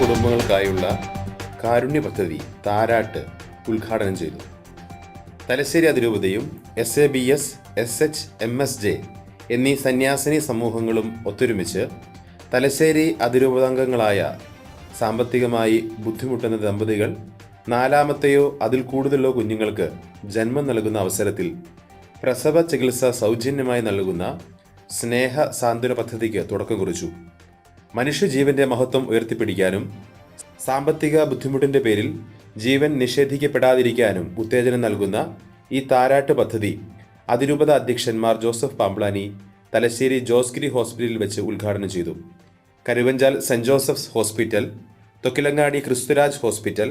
കുടുംബങ്ങൾക്കായുള്ള കാരുണ്യ പദ്ധതി താരാട്ട് ഉദ്ഘാടനം ചെയ്തു. Thalassery അതിരൂപതയും S A B S S H M S J എന്നീ സന്യാസിനി സമൂഹങ്ങളും ഒത്തൊരുമിച്ച് തലശ്ശേരി അതിരൂപതാംഗങ്ങളായ സാമ്പത്തികമായി ബുദ്ധിമുട്ടുന്ന ദമ്പതികൾ നാലാമത്തെയോ അതിൽ കൂടുതലോ കുഞ്ഞുങ്ങൾക്ക് ജന്മം നൽകുന്ന അവസരത്തിൽ പ്രസവ ചികിത്സ സൗജന്യമായി നൽകുന്ന സ്നേഹ സാന്ത്വന പദ്ധതിക്ക് തുടക്കം കുറിച്ചു. മനുഷ്യജീവന്റെ മഹത്വം ഉയർത്തിപ്പിടിക്കാനും സാമ്പത്തിക ബുദ്ധിമുട്ടിന്റെ പേരിൽ ജീവൻ നിഷേധിക്കപ്പെടാതിരിക്കാനും ഉത്തേജനം നൽകുന്ന ഈ താരാട്ട് പദ്ധതി അതിരൂപത അധ്യക്ഷന്മാർ ജോസഫ് പാംപ്ലാനി തലശ്ശേരി ജോസ്ഗിരി ഹോസ്പിറ്റലിൽ വെച്ച് ഉദ്ഘാടനം ചെയ്തു. Karuvanchal saint Joseph's hospital Thokkilangadi Christuraj hospital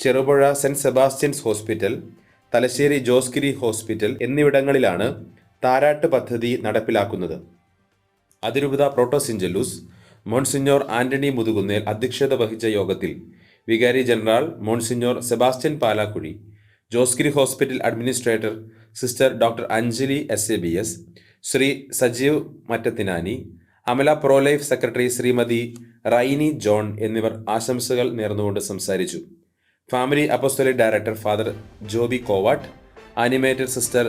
Cherupuzha saint Sebastian's hospital Thalassery Josgiri hospital എന്നിവിടങ്ങളിലാണ് താരാട്ട് പദ്ധതി നടപ്പിലാക്കുന്നത്. അതിരൂപത പ്രോട്ടോസിഞ്ചലൂസ് മോൺസിഞ്ഞോർ ആന്റണി മുതുകുന്നേൽ അധ്യക്ഷത വഹിച്ച യോഗത്തിൽ വികാരി general monsignor Sebastian Palakuzhi Josgiri hospital administrator sister doctor Anjali S A B S Shri Sajeev Mattathinani Amala prolife secretary Shrimati Raini John എന്നിവർ ആശംസകൾ നേർന്നുകൊണ്ട് സംസാരിച്ചു. Family apostolic director father Joby Kovat animator sister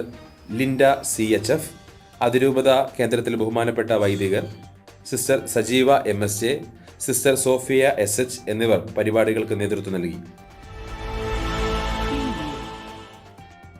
Linda C H F അതിരൂപത കേന്ദ്രത്തിൽ ബഹുമാനപ്പെട്ട വൈദികർ sister Sajeeva M S sister Sophia S H എന്നിവർ പരിപാടികൾക്ക് നേതൃത്വം നൽകി.